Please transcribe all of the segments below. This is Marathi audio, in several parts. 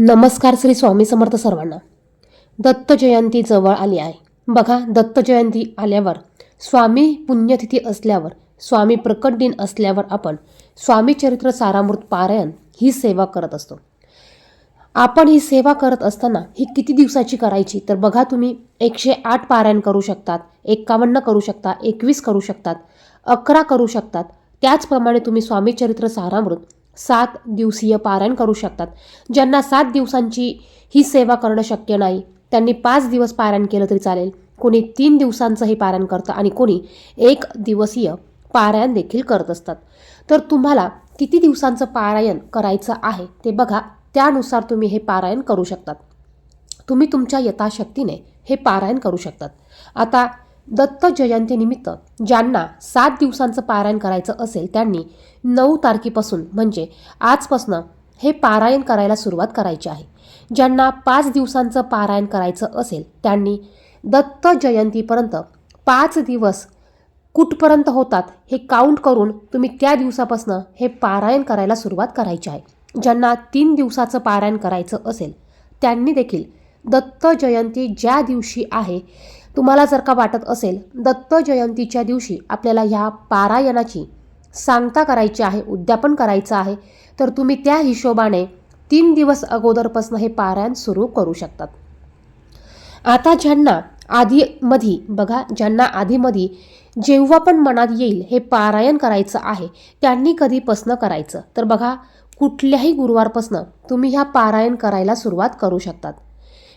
नमस्कार श्री स्वामी समर्थ सर्वांना. दत्त जयंती जवळ आली आहे. बघा दत्त जयंती आल्यावर स्वामी पुण्यतिथी असल्यावर स्वामी प्रकट दिन असल्यावर आपण स्वामी चरित्र सारामृत पारायण ही सेवा करत असतो. आपण ही सेवा करत असताना ही किती दिवसाची करायची? तर बघा तुम्ही एकशे आठ पारायण करू शकतात एक्कावन्न करू शकता एकवीस करू शकतात अकरा करू शकतात. त्याचप्रमाणे तुम्ही स्वामी चरित्र सारामृत सात दिवसीय पारायण करू शकतात. ज्यांना सात दिवसांची ही सेवा करणं शक्य नाही त्यांनी पाच दिवस पारायण केलं तरी चालेल. कोणी तीन दिवसांचंही पारायण करतं आणि कोणी एक दिवसीय पारायण देखील करत असतात. तर तुम्हाला किती दिवसांचं पारायण करायचं आहे ते बघा. त्यानुसार तुम्ही हे पारायण करू शकतात. तुम्ही तुमच्या यथाशक्तीने हे पारायण करू शकतात. आता दत्त जयंतीनिमित्त ज्यांना सात दिवसांचं पारायण करायचं असेल त्यांनी नऊ तारखेपासून म्हणजे आजपासनं हे पारायण करायला सुरुवात करायची आहे. ज्यांना पाच दिवसांचं पारायण करायचं असेल त्यांनी दत्त जयंतीपर्यंत पाच दिवस कुठपर्यंत होतात हे काउंट करून तुम्ही त्या दिवसापासून हे पारायण करायला सुरुवात करायची आहे. ज्यांना तीन दिवसाचं पारायण करायचं असेल त्यांनी देखील दत्त जयंती ज्या दिवशी आहे तुम्हाला जर का वाटत असेल दत्त जयंतीच्या दिवशी आपल्याला ह्या पारायणाची सांगता करायची आहे उद्यापन करायचं आहे तर तुम्ही त्या हिशोबाने तीन दिवस अगोदरपासून हे पारायण सुरू करू शकतात. आता ज्यांना आधीमधी बघा ज्यांना आधीमधी जेव्हा पण मनात येईल हे पारायण करायचं आहे त्यांनी कधीपासनं करायचं? तर बघा कुठल्याही गुरुवारपासनं तुम्ही ह्या पारायण करायला सुरुवात करू शकतात.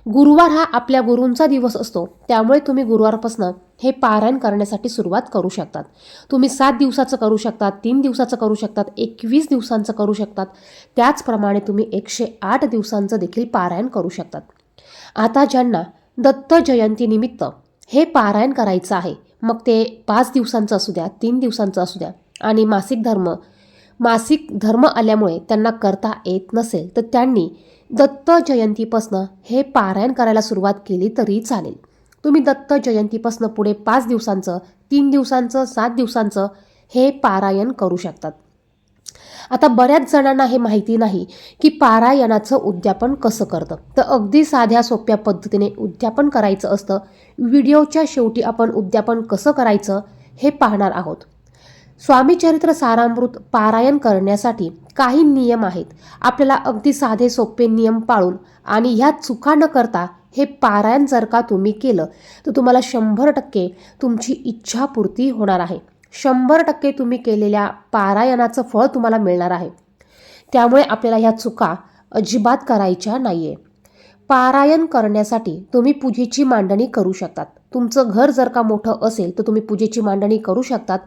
गुरुवार हा आपल्या गुरूंचा दिवस असतो. त्यामुळे तुम्ही गुरुवारपासनं हे पारायण करण्यासाठी सुरुवात करू शकतात. तुम्ही सात दिवसाचं करू शकतात तीन दिवसाचं करू शकतात एकवीस दिवसांचं करू शकतात. त्याचप्रमाणे तुम्ही एकशे आठ दिवसांचं देखील पारायण करू शकतात. आता ज्यांना दत्त जयंतीनिमित्त हे पारायण करायचं आहे मग ते पाच दिवसांचं असू द्या तीन दिवसांचं असू द्या. आणि मासिक धर्म मासिक धर्म आल्यामुळे त्यांना करता येत नसेल तर त्यांनी दत्त जयंतीपासनं हे पारायण करायला सुरुवात केली तरी चालेल. तुम्ही दत्त जयंतीपासनं पुढे पाच दिवसांचं तीन दिवसांचं सात दिवसांचं हे पारायण करू शकतात. आता बऱ्याच जणांना हे माहिती नाही की पारायणाचं उद्यापन कसं करतं. तर अगदी साध्या सोप्या पद्धतीने उद्यापन करायचं असतं. व्हिडिओच्या शेवटी आपण उद्यापन कसं करायचं हे पाहणार आहोत. स्वामी चरित्र सारामृत पारायण करण्यासाठी काही नियम आहेत. आपल्याला अगदी साधे सोपे नियम पाळून आणि ह्या चुका न करता हे पारायण जर का तुम्ही केलं तर तुम्हाला शंभर टक्के तुमची इच्छापूर्ती होणार आहे. शंभर टक्के तुम्ही केलेल्या पारायणाचं फळ तुम्हाला मिळणार आहे. त्यामुळे आपल्याला ह्या चुका अजिबात करायच्या नाही आहे पारायण करण्यासाठी तुम्ही पूजेची मांडणी करू शकतात. तुमचं घर जर का मोठं असेल तर तुम्ही पूजेची मांडणी करू शकतात.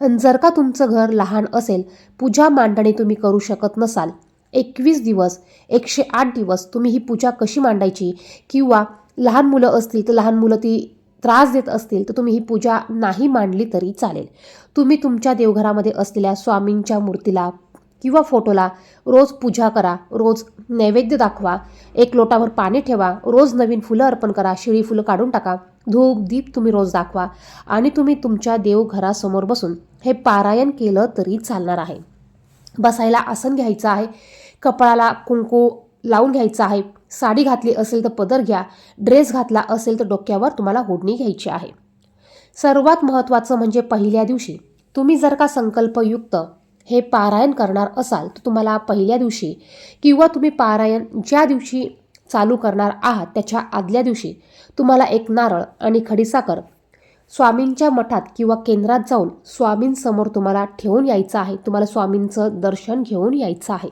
आणि जर का तुमचं घर लहान असेल पूजा मांडणी तुम्ही करू शकत नसाल. एकवीस दिवस एकशे आठ दिवस तुम्ही ही पूजा कशी मांडायची? किंवा लहान मुलं असतील तर लहान मुलं ती त्रास देत असतील तर तुम्ही ही पूजा नाही मांडली तरी चालेल. तुम्ही तुमच्या देवघरामध्ये असलेल्या स्वामींच्या मूर्तीला किंवा फोटोला रोज पूजा करा रोज नैवेद्य दाखवा एक लोटावर पाणी ठेवा रोज नवीन फुलं अर्पण करा शिळी फुलं काढून टाका. धूप दीप तुम्ही रोज दाखवा आणि तुम्ही तुमच्या देवघरासमोर बसून हे पारायण केलं तरी चालणार आहे. बसायला आसन घ्यायचं आहे कपाळाला कुंकू लावून घ्यायचं आहे साडी घातली असेल तर पदर घ्या ड्रेस घातला असेल तर डोक्यावर तुम्हाला ओढणी घ्यायची आहे. सर्वात महत्त्वाचं म्हणजे पहिल्या दिवशी तुम्ही जर का संकल्पयुक्त हे पारायण करणार असाल तर तुम्हाला पहिल्या दिवशी किंवा तुम्ही पारायण ज्या दिवशी चालू करणार आहात त्याच्या आदल्या दिवशी तुम्हाला एक नारळ आणि खडीसाखर स्वामींच्या मठात किंवा केंद्रात जाऊन स्वामींसमोर तुम्हाला ठेवून यायचं आहे. तुम्हाला स्वामींचं दर्शन घेऊन यायचं आहे.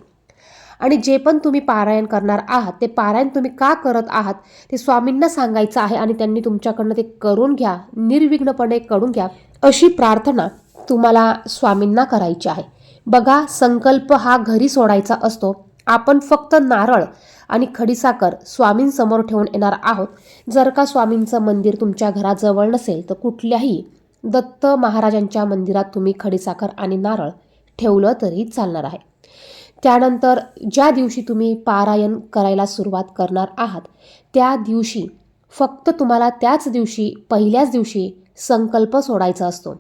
आणि जे पण तुम्ही पारायण करणार आहात ते पारायण तुम्ही का करत आहात ते स्वामींना सांगायचं आहे आणि त्यांनी तुमच्याकडनं ते करून घ्या निर्विघ्नपणे करून घ्या अशी प्रार्थना तुम्हाला स्वामींना करायची आहे. बघा संकल्प हा घरी सोडायचा असतो. आपण फक्त नारळ आणि खडीसाखर स्वामींसमोर ठेवून येणार आहोत. जर का स्वामींचं मंदिर तुमच्या घराजवळ नसेल तर कुठल्याही दत्त महाराजांच्या मंदिरात तुम्ही खडीसाखर आणि नारळ ठेवलं तरी चालणार आहे. त्यानंतर ज्या दिवशी तुम्ही पारायण करायला सुरुवात करणार आहात त्या दिवशी फक्त तुम्हाला त्याच दिवशी पहिल्याच दिवशी संकल्प सोडायचा असतो.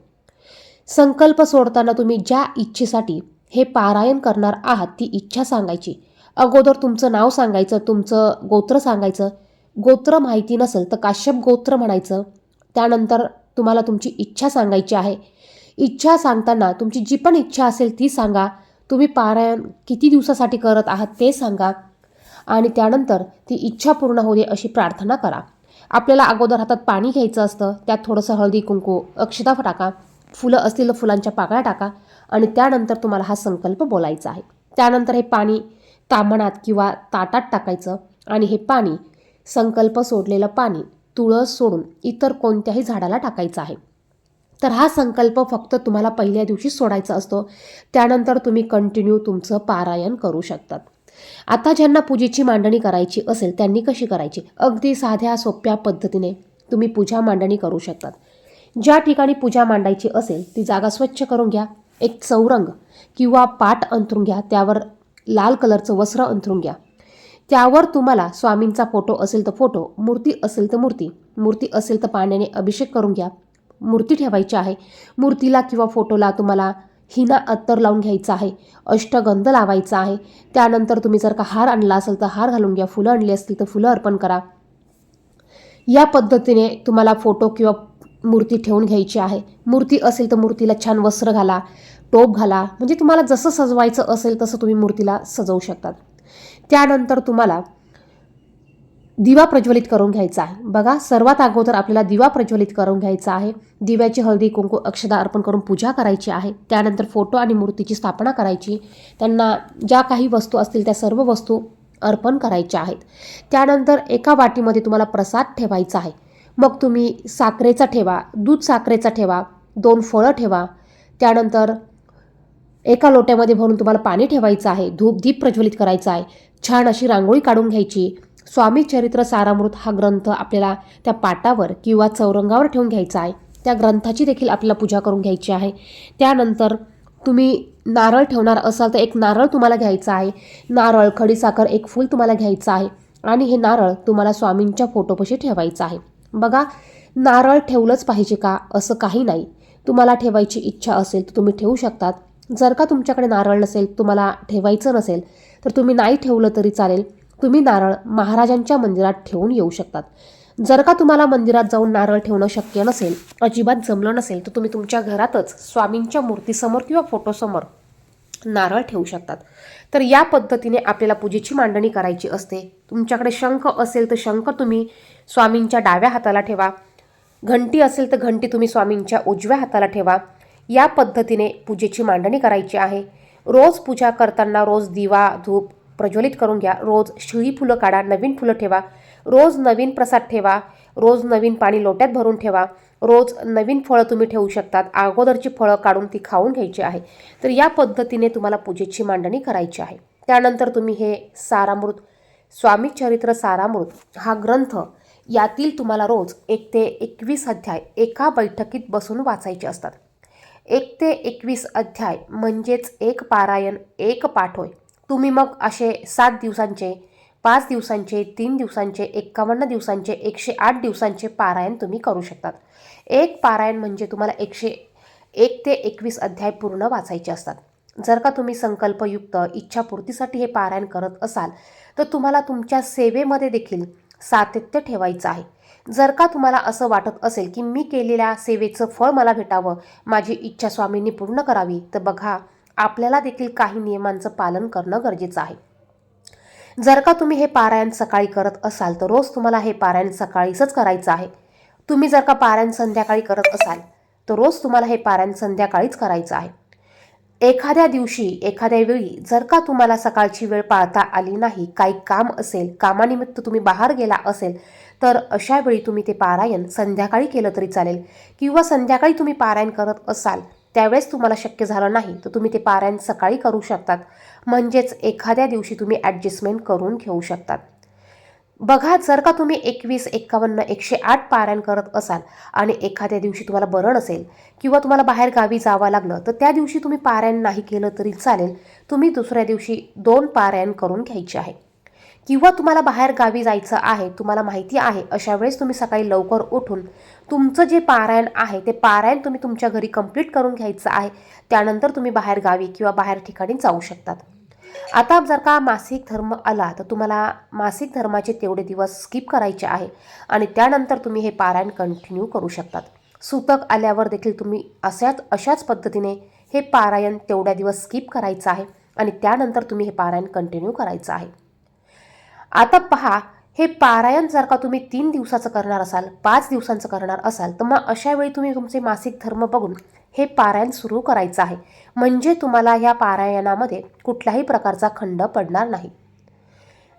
संकल्प सोडताना तुम्ही ज्या इच्छेसाठी हे पारायण करणार आहात ती इच्छा सांगायची. अगोदर तुमचं नाव सांगायचं तुमचं गोत्र सांगायचं. गोत्र माहिती नसेल तर काश्यप गोत्र म्हणायचं. त्यानंतर तुम्हाला तुमची इच्छा सांगायची आहे. इच्छा सांगताना तुमची जी पण इच्छा असेल ती सांगा. तुम्ही पारायण किती दिवसासाठी करत आहात ते सांगा. आणि त्यानंतर ती इच्छा पूर्ण होऊ दे अशी प्रार्थना करा. आपल्याला अगोदर हातात पाणी घ्यायचं असतं. त्यात थोडंसं हळदी कुंकू अक्षता टाका. फुलं असतील फुलांच्या पाकळ्या टाका. आणि त्यानंतर तुम्हाला हा संकल्प बोलायचा आहे. त्यानंतर हे पाणी तामणात किंवा ताटात टाकायचं आणि हे पाणी संकल्प सोडलेलं पाणी तुळस सोडून इतर कोणत्याही झाडाला टाकायचं आहे. तर हा संकल्प फक्त तुम्हाला पहिल्या दिवशी सोडायचा असतो. त्यानंतर तुम्ही कंटिन्यू तुमचं पारायण करू शकतात. आता ज्यांना पूजेची मांडणी करायची असेल त्यांनी कशी करायची? अगदी साध्या सोप्या पद्धतीने तुम्ही पूजा मांडणी करू शकतात. ज्या ठिकाणी पूजा मांडायची असेल ती जागा स्वच्छ करून घ्या. एक चौरंग किंवा पाट अंथरून घ्या. त्यावर लाल कलरचं वस्त्र अंथरून घ्या. त्यावर तुम्हाला स्वामींचा फोटो असेल तर फोटो मूर्ती असेल तर मूर्ती मूर्ती असेल तर पाण्याने अभिषेक करून घ्या. मूर्ती ठेवायची आहे. मूर्तीला किंवा फोटोला तुम्हाला हिना अत्तर लावून घ्यायचा आहे. अष्टगंध लावायचा आहे. त्यानंतर तुम्ही जर का हार आणला असेल तर हार घालून घ्या. फुलं आणली असतील तर फुलं अर्पण करा. या पद्धतीने तुम्हाला फोटो किंवा मूर्ती ठेवून घ्यायची आहे. मूर्ती असेल तर मूर्तीला छान वस्त्र घाला. टोप घाला. म्हणजे तुम्हाला जसं सजवायचं असेल तसं तुम्ही मूर्तीला सजवू शकतात. त्यानंतर तुम्हाला दिवा प्रज्वलित करून घ्यायचा आहे. बघा सर्वात अगोदर आपल्याला दिवा प्रज्वलित करून घ्यायचा आहे. दिव्याची हळदी कुंकू अक्षदा अर्पण करून पूजा करायची आहे. त्यानंतर फोटो आणि मूर्तीची स्थापना करायची. त्यांना ज्या काही वस्तू असतील त्या सर्व वस्तू अर्पण करायच्या आहेत. त्यानंतर एका वाटीमध्ये तुम्हाला प्रसाद ठेवायचा आहे. मग तुम्ही साखरेचा ठेवा दूध साखरेचा ठेवा दोन फळं ठेवा. त्यानंतर एका लोट्यामध्ये भरून तुम्हाला पाणी ठेवायचं आहे. धूप दीप प्रज्वलित करायचं आहे. छान अशी रांगोळी काढून घ्यायची. स्वामी चरित्र सारामृत हा ग्रंथ आपल्याला त्या पाटावर किंवा चौरंगावर ठेवून घ्यायचा आहे. त्या ग्रंथाची देखील आपल्याला पूजा करून घ्यायची आहे. त्यानंतर तुम्ही नारळ ठेवणार असाल तर एक नारळ तुम्हाला घ्यायचा आहे. नारळ खडीसाखर एक फूल तुम्हाला घ्यायचं आहे. आणि हे नारळ तुम्हाला स्वामींच्या फोटोपाशी ठेवायचं आहे. बघा नारळ ठेवलंच पाहिजे का? असं काही नाही. तुम्हाला ठेवायची इच्छा असेल तर तुम्ही ठेवू शकतात. जर का तुमच्याकडे नारळ नसेल तुम्हाला ठेवायचं नसेल तर तुम्ही नाही ठेवलं तरी चालेल. तुम्ही नारळ महाराजांच्या मंदिरात ठेवून येऊ शकतात. जर का तुम्हाला मंदिरात जाऊन नारळ ठेवणं शक्य नसेल अजिबात जमलं नसेल तर तुम्ही तुमच्या घरातच स्वामींच्या मूर्तीसमोर किंवा फोटोसमोर नारळ ठेवू शकतात. तर या पद्धतीने आपल्याला पूजेची मांडणी करायची असते. तुमच्याकडे शंख असेल तर शंख तुम्ही स्वामींच्या डाव्या हाताला ठेवा. घंटी असेल तर घंटी तुम्ही स्वामींच्या उजव्या हाताला ठेवा. या पद्धतीने पूजेची मांडणी करायची आहे. रोज पूजा करताना रोज दिवा धूप प्रज्वलित करून घ्या. रोज शिळी फुलं काढा नवीन फुलं ठेवा. रोज नवीन प्रसाद ठेवा. रोज नवीन पाणी लोट्यात भरून ठेवा. रोज नवीन फळं तुम्ही ठेवू शकतात. अगोदरची फळं काढून ती खाऊन घ्यायची आहे. तर या पद्धतीने तुम्हाला पूजेची मांडणी करायची आहे. त्यानंतर तुम्ही हे सारामृत स्वामी चरित्र सारामृत हा ग्रंथ यातील तुम्हाला रोज एक ते एकवीस अध्याय एका बैठकीत बसून वाचायचे असतात. एक ते एकवीस अध्याय म्हणजेच एक पारायण एक पाठ होय तुम्ही मग असे सात दिवसांचे पाच दिवसांचे तीन दिवसांचे एक्कावन्न दिवसांचे एकशे आठ दिवसांचे पारायण तुम्ही करू शकतात. एक पारायण म्हणजे तुम्हाला एकशे एक ते एकवीस अध्याय पूर्ण वाचायचे असतात. जर का तुम्ही संकल्पयुक्त इच्छापूर्तीसाठी हे पारायण करत असाल तर तुम्हाला तुमच्या सेवेमध्ये देखील सातत्य ठेवायचं आहे. जर का तुम्हाला असं वाटत असेल की मी केलेल्या सेवेचं फळ मला भेटावं माझी इच्छा स्वामींनी पूर्ण करावी तर बघा आपल्याला देखील काही नियमांचं पालन करणं गरजेचं आहे. जर का तुम्ही हे पारायण सकाळी करत असाल तर रोज तुम्हाला हे पारायण सकाळीच करायचं आहे. तुम्ही जर का पारायण संध्याकाळी करत असाल तर रोज तुम्हाला हे पारायण संध्याकाळीच करायचं आहे. एखाद्या दिवशी एखाद्या वेळी जर का तुम्हाला सकाळची वेळ पाळता आली नाही काही काम असेल कामानिमित्त तुम्ही बाहेर गेला असेल तर अशा वेळी तुम्ही ते पारायण संध्याकाळी केलं तरी चालेल. किंवा संध्याकाळी तुम्ही पारायण करत असाल त्यावेळेस तुम्हाला शक्य झालं नाही तर तुम्ही ते पारायण सकाळी करू शकतात. म्हणजेच एखाद्या दिवशी तुम्ही ॲडजस्टमेंट करून घेऊ शकतात. बघा जर का तुम्ही एकवीस एक्कावन्न एकशे आठ पारायण करत असाल आणि एखाद्या दिवशी तुम्हाला बरं नसेल किंवा तुम्हाला बाहेर गावी जावं लागलं तर त्या दिवशी तुम्ही पारायण नाही केलं तरी चालेल. तुम्ही दुसऱ्या दिवशी दोन पारायण करून घ्यायचे आहे. किंवा तुम्हाला बाहेर गावी जायचं आहे तुम्हाला माहिती आहे अशा वेळेस तुम्ही सकाळी लवकर उठून तुमचं जे पारायण आहे ते पारायण तुम्ही तुमच्या घरी कंप्लीट करून घ्यायचं आहे. त्यानंतर तुम्ही बाहेर गावी किंवा बाहेर ठिकाणी जाऊ शकतात. आता जर का मासिक धर्म आला तर तुम्हाला मासिक धर्माचे तेवढे दिवस स्किप करायचे आहे. आणि त्यानंतर तुम्ही हे पारायण कंटिन्यू करू शकतात. सूतक आल्यावर देखील तुम्ही अशाच अशाच पद्धतीने हे पारायण तेवढ्या दिवस स्किप करायचं आहे. आणि त्यानंतर तुम्ही हे पारायण कंटिन्यू करायचं आहे. आता पहा हे पारायण जर का तुम्ही तीन दिवसाचं करणार असाल पाच दिवसांचं करणार असाल तर मग अशा वेळी तुम्ही तुमचे मासिक धर्म बघून हे पारायण सुरू करायचं आहे. म्हणजे तुम्हाला या पारायणामध्ये कुठल्याही प्रकारचा खंड पडणार नाही.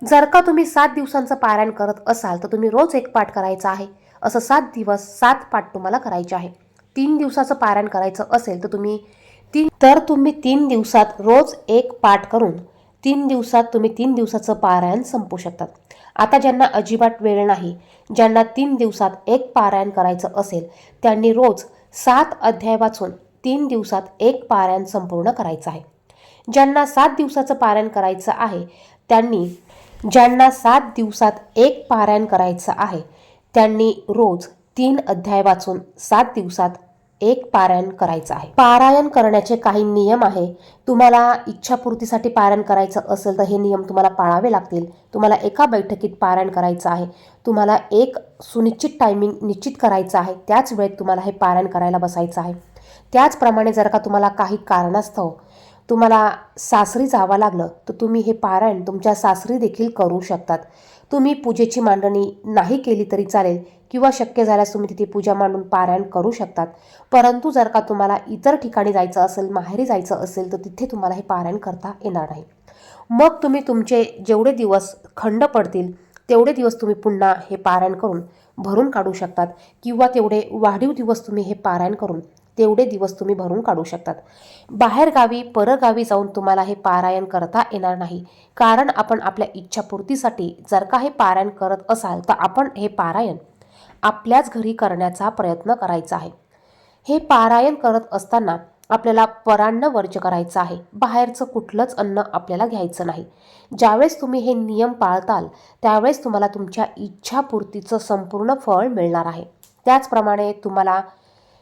जर का तुम्ही सात दिवसांचं पारायण करत असाल तर तुम्ही रोज एक पाठ करायचा आहे. असं सात दिवस सात पाठ तुम्हाला करायचे आहे. तीन दिवसाचं पारायण करायचं असेल तर तुम्ही तीन तर तुम्ही तीन दिवसात रोज एक पाठ करून तीन दिवसात तुम्ही तीन दिवसाचं पारायण संपू शकतात. आता ज्यांना अजिबात वेळ नाही ज्यांना तीन दिवसात एक पारायण करायचं असेल त्यांनी रोज सात अध्याय वाचून तीन दिवसात एक पारायण संपूर्ण करायचं आहे. ज्यांना सात दिवसाचं पारायण करायचं आहे त्यांनी ज्यांना सात दिवसात एक पारायण करायचं आहे त्यांनी रोज तीन अध्याय वाचून सात दिवसात एक पारायण करायचं आहे. पारायण करण्याचे काही नियम आहे. तुम्हाला इच्छापूर्तीसाठी पारायण करायचं असेल तर हे नियम तुम्हाला पाळावे लागतील. तुम्हाला एका बैठकीत पारायण करायचं आहे. तुम्हाला एक सुनिश्चित टायमिंग निश्चित करायचं आहे. त्याच वेळेत तुम्हाला हे पारायण करायला बसायचं आहे. त्याचप्रमाणे जर का तुम्हाला काही कारणास्तव तुम्हाला सासरी जावं लागलं तर तुम्ही हे पारायण तुमच्या सासरी देखील करू शकतात. तुम्ही पूजेची मांडणी नाही केली तरी चालेल. किंवा शक्य झाल्यास तुम्ही तिथे पूजा मांडून पारायण करू शकतात. परंतु जर का तुम्हाला इतर ठिकाणी जायचं असेल माहेरी जायचं असेल तर तिथे तुम्हाला हे पारायण करता येणार नाही. मग तुम्ही तुमचे जेवढे दिवस खंड पडतील तेवढे दिवस तुम्ही पुन्हा हे पारायण करून भरून काढू शकतात किंवा तेवढे वाढीव दिवस तुम्ही हे पारायण करून तेवढे दिवस तुम्ही भरून काढू शकतात. बाहेरगावी परगावी जाऊन तुम्हाला हे पारायण करता येणार नाही. कारण आपण आपल्या इच्छापूर्तीसाठी जर का हे पारायण करत असाल तर आपण हे पारायण आपल्याच घरी करण्याचा प्रयत्न करायचा आहे. हे पारायण करत असताना आपल्याला परान्न वर्ज करायचं आहे. बाहेरचं कुठलंच अन्न आपल्याला घ्यायचं नाही. ज्यावेळेस तुम्ही हे नियम पाळताल त्यावेळेस तुम्हाला तुमच्या इच्छापूर्तीचं संपूर्ण फळ मिळणार आहे. त्याचप्रमाणे तुम्हाला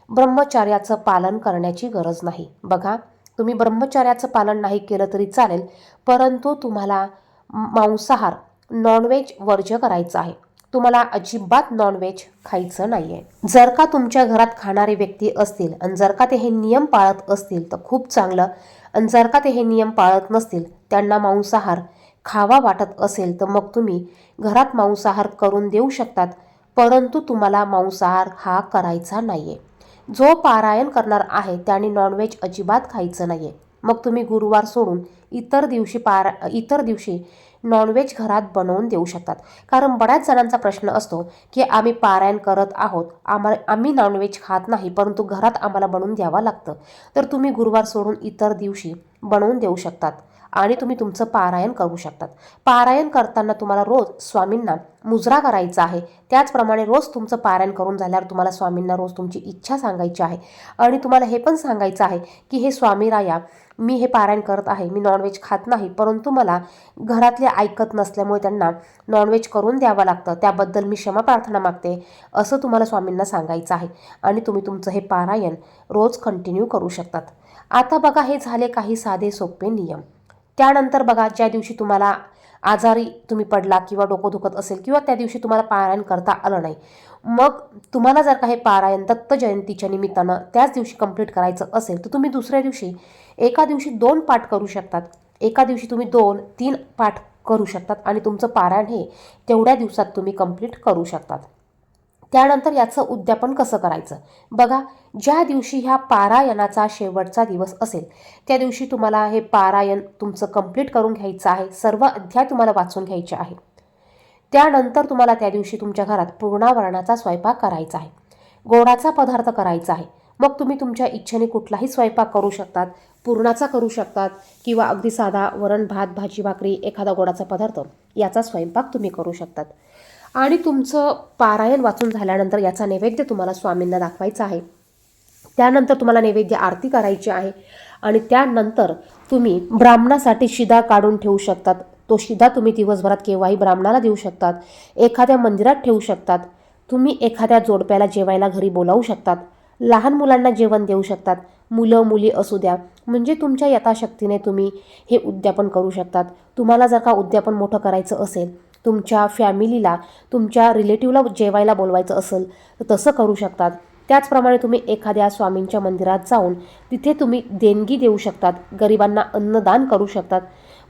ब्रह्मचार्याचं पालन करण्याची गरज नाही. बघा तुम्ही ब्रह्मचार्याचं पालन नाही केलं तरी चालेल परंतु तुम्हाला मांसाहार नॉनव्हेज वर्ज्य करायचं आहे. तुम्हाला अजिबात नॉनव्हेज खायचं नाही आहे जर का तुमच्या घरात खाणारे व्यक्ती असतील आणि जर का ते हे नियम पाळत असतील तर खूप चांगलं. आणि जर का ते हे नियम पाळत नसतील त्यांना मांसाहार खावा वाटत असेल तर मग तुम्ही घरात मांसाहार करून देऊ शकतात परंतु तुम्हाला मांसाहार हा करायचा नाही आहे जो पारायण करणार आहे त्याने नॉनव्हेज अजिबात खायचं नाही आहे मग तुम्ही गुरुवार सोडून इतर दिवशी पारा इतर दिवशी नॉनव्हेज घरात बनवून देऊ शकतात. कारण बऱ्याच जणांचा प्रश्न असतो की आम्ही पारायण करत आहोत आम्हा आम्ही नॉनव्हेज खात नाही परंतु घरात आम्हाला बनवून द्यावं लागतं. तर तुम्ही गुरुवार सोडून इतर दिवशी बनवून देऊ शकतात. आणि तुम्ही तुमचं पारायण करू शकतात. पारायण करताना तुम्हाला रोज स्वामींना मुजरा करायचा आहे. त्याचप्रमाणे रोज तुमचं पारायण करून झाल्यावर तुम्हाला स्वामींना रोज तुमची इच्छा सांगायची आहे. आणि तुम्हाला हे पण सांगायचं आहे की हे स्वामी राया मी हे पारायण करत आहे मी नॉनव्हेज खात नाही परंतु मला घरातले ऐकत नसल्यामुळे त्यांना नॉनव्हेज करून द्यावं लागतं. त्याबद्दल मी क्षमा प्रार्थना मागते असं तुम्हाला स्वामींना सांगायचं आहे. आणि तुम्ही तुमचं हे पारायण रोज कंटिन्यू करू शकतात. आता बघा हे झाले काही साधे सोपे नियम. त्यानंतर बघा ज्या दिवशी तुम्हाला आजारी तुम्ही पडला किंवा डोकं दुखत असेल किंवा त्या दिवशी तुम्हाला पारायण करता आलं नाही मग तुम्हाला जर का हे पारायण दत्त जयंतीच्या निमित्तानं त्याच दिवशी कंप्लीट करायचं असेल तर तुम्ही दुसऱ्या दिवशी एका दिवशी दोन पाठ करू शकतात. एका दिवशी तुम्ही दोन तीन पाठ करू शकतात आणि तुमचं पारायण हे तेवढ्या दिवसात तुम्ही कंप्लीट करू शकतात. त्यानंतर याचं उद्यापन कसं करायचं? बघा ज्या दिवशी ह्या पारायणाचा शेवटचा दिवस असेल त्या दिवशी तुम्हाला हे पारायण तुमचं कंप्लीट करून घ्यायचं आहे सर्व अध्याय तुम्हाला वाचून घ्यायचे आहे. त्यानंतर तुम्हाला त्या दिवशी तुमच्या घरात पूर्णावरणाचा स्वयंपाक करायचा आहे. गोडाचा पदार्थ करायचा आहे. मग तुम्ही तुमच्या इच्छेने कुठलाही स्वयंपाक करू शकतात पुरणाचा करू शकतात किंवा अगदी साधा वरण भात भाजी भाकरी एखादा गोडाचा पदार्थ याचा स्वयंपाक तुम्ही करू शकतात. आणि तुमचं पारायण वाचून झाल्यानंतर याचा नैवेद्य तुम्हाला स्वामींना दाखवायचा आहे. त्यानंतर तुम्हाला नैवेद्य आरती करायची आहे आणि त्यानंतर तुम्ही ब्राह्मणासाठी शिदा काढून ठेवू शकतात. तो शिदा तुम्ही दिवसभरात केव्हाही ब्राह्मणाला देऊ शकतात. एखाद्या मंदिरात ठेवू शकतात. तुम्ही एखाद्या जोडप्याला जेवायला घरी बोलावू शकतात. लहान मुलांना जेवण देऊ शकतात. मुलं मुली असू द्या. म्हणजे तुमच्या यथाशक्तीने तुम्ही हे उद्यापन करू शकतात. तुम्हाला जर का उद्यापन मोठं करायचं असेल तुमच्या फॅमिलीला तुमच्या रिलेटिव्हला जेवायला बोलवायचं असेल तर तसं करू शकतात. त्याचप्रमाणे तुम्ही एखाद्या स्वामींच्या मंदिरात जाऊन तिथे तुम्ही देणगी देऊ शकतात गरिबांना अन्नदान करू शकतात.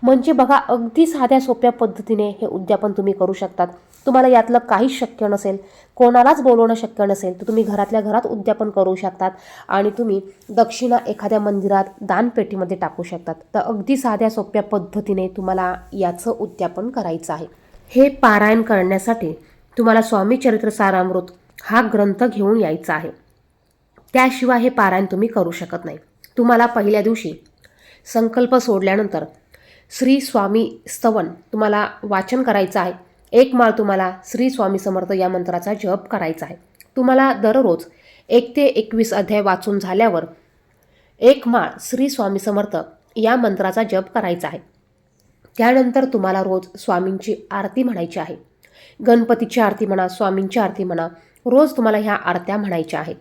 म्हणजे बघा अगदी साध्या सोप्या पद्धतीने हे उद्यापन तुम्ही करू शकतात. तुम्हाला यातलं काहीच शक्य नसेल कोणालाच बोलवणं शक्य नसेल तर तुम्ही घरातल्या घरात उद्यापन करू शकतात आणि तुम्ही दक्षिणा एखाद्या मंदिरात दानपेटीमध्ये टाकू शकतात. तर अगदी साध्या सोप्या पद्धतीने तुम्हाला याचं उद्यापन करायचं आहे. हे पारायण करण्यासाठी तुम्हाला स्वामी चरित्र सारामृत हा ग्रंथ घेऊन यायचा आहे. त्याशिवाय हे पारायण तुम्ही करू शकत नाही. तुम्हाला पहिल्या दिवशी संकल्प सोडल्यानंतर श्री स्वामी स्तवन तुम्हाला वाचन करायचं आहे. एक माळ तुम्हाला श्री स्वामी समर्थ या मंत्राचा जप करायचा आहे. तुम्हाला दररोज एक ते एकवीस अध्याय वाचून झाल्यावर एक माळ श्री स्वामी समर्थ या मंत्राचा जप करायचा आहे. त्यानंतर तुम्हाला रोज स्वामींची आरती म्हणायची आहे. गणपतीची आरती म्हणा स्वामींची आरती म्हणा रोज तुम्हाला ह्या आरत्या म्हणायच्या आहेत.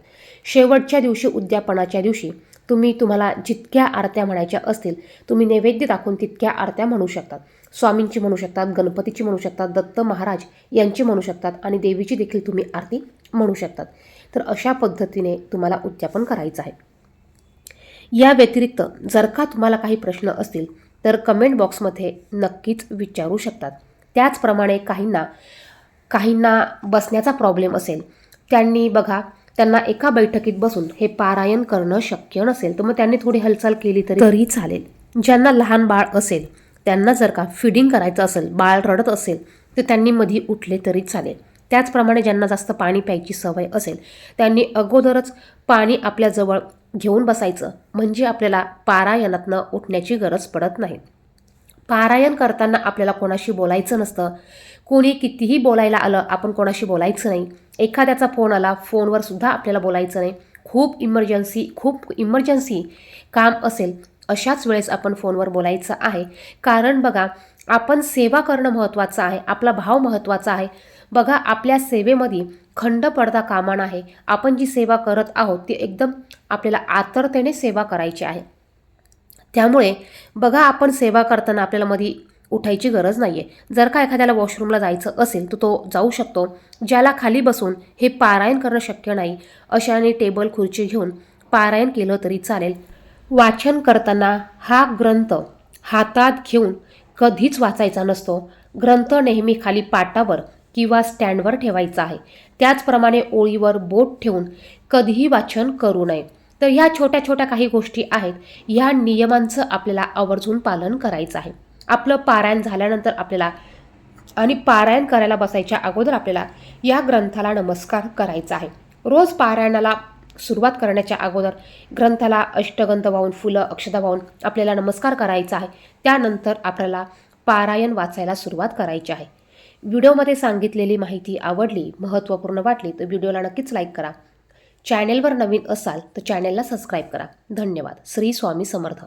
शेवटच्या दिवशी उद्यापनाच्या दिवशी तुम्ही तुम्हाला जितक्या आरत्या म्हणायच्या असतील तुम्ही नैवेद्य दाखवून तितक्या आरत्या म्हणू शकतात. स्वामींची म्हणू शकतात गणपतीची म्हणू शकतात दत्त महाराज यांची म्हणू शकतात आणि देवीची देखील तुम्ही आरती म्हणू शकतात. तर अशा पद्धतीने तुम्हाला उद्यापन करायचं आहे. या व्यतिरिक्त जर का तुम्हाला काही प्रश्न असतील तर कमेंट बॉक्समध्ये नक्कीच विचारू शकतात. त्याचप्रमाणे काहींना काहींना बसण्याचा प्रॉब्लेम असेल त्यांनी बघा त्यांना एका बैठकीत बसून हे पारायण करणं शक्य नसेल तर मग त्यांनी थोडी हालचाल केली तरी तरी चालेल. ज्यांना लहान बाळ असेल त्यांना जर का फिडिंग करायचं असेल बाळ रडत असेल तर त्यांनी मधी उठले तरी चालेल. त्याचप्रमाणे ज्यांना जास्त पाणी प्यायची सवय असेल त्यांनी अगोदरच पाणी आपल्याजवळ घेऊन बसायचं म्हणजे आपल्याला पारायणातनं उठण्याची गरज पडत नाही. पारायण करताना आपल्याला कोणाशी बोलायचं नसतं. कोणी कितीही बोलायला आलं आपण कोणाशी बोलायचं नाही. एखाद्याचा फोन आला फोनवर सुद्धा आपल्याला बोलायचं नाही. खूप इमर्जन्सी खूप इमर्जन्सी काम असेल अशाच वेळेस आपण फोनवर बोलायचं आहे. कारण बघा आपण सेवा करणं महत्त्वाचं आहे आपला भाव महत्त्वाचा आहे. बघा आपल्या सेवेमध्ये खंड पडता कामा नाही आपण जी सेवा करत आहोत ती एकदम आपल्याला आतरतेने सेवा करायची आहे. त्यामुळे बघा आपण सेवा करताना आपल्याला मध्ये उठायची गरज नाही आहे जर का एखाद्याला वॉशरूमला जायचं असेल तर तो जाऊ शकतो. ज्याला खाली बसून हे पारायण करणं शक्य नाही अशाने टेबल खुर्ची घेऊन पारायण केलं तरी चालेल. वाचन करताना हा ग्रंथ हातात घेऊन कधीच वाचायचा नसतो. ग्रंथ नेहमी खाली पाटावर किंवा स्टँडवर ठेवायचा आहे. त्याचप्रमाणे ओळीवर बोट ठेवून कधीही वाचन करू नये. तर ह्या छोट्या छोट्या काही गोष्टी आहेत. ह्या नियमांचं आपल्याला आवर्जून पालन करायचं आहे. आपलं पारायण झाल्यानंतर आपल्याला आणि पारायण करायला बसायच्या अगोदर आपल्याला या ग्रंथाला नमस्कार करायचा आहे. रोज पारायणाला सुरुवात करण्याच्या अगोदर ग्रंथाला अष्टगंध वाहून फुलं अक्षता वाहून आपल्याला नमस्कार करायचा आहे. त्यानंतर आपल्याला पारायण वाचायला सुरुवात करायची आहे. व्हिडिओमध्ये सांगितलेली माहिती आवडली महत्त्वपूर्ण वाटली तर व्हिडिओला नक्कीच लाईक करा. चॅनेलवर नवीन असाल तर चॅनेलला सबस्क्राईब करा. धन्यवाद. श्री स्वामी समर्थ.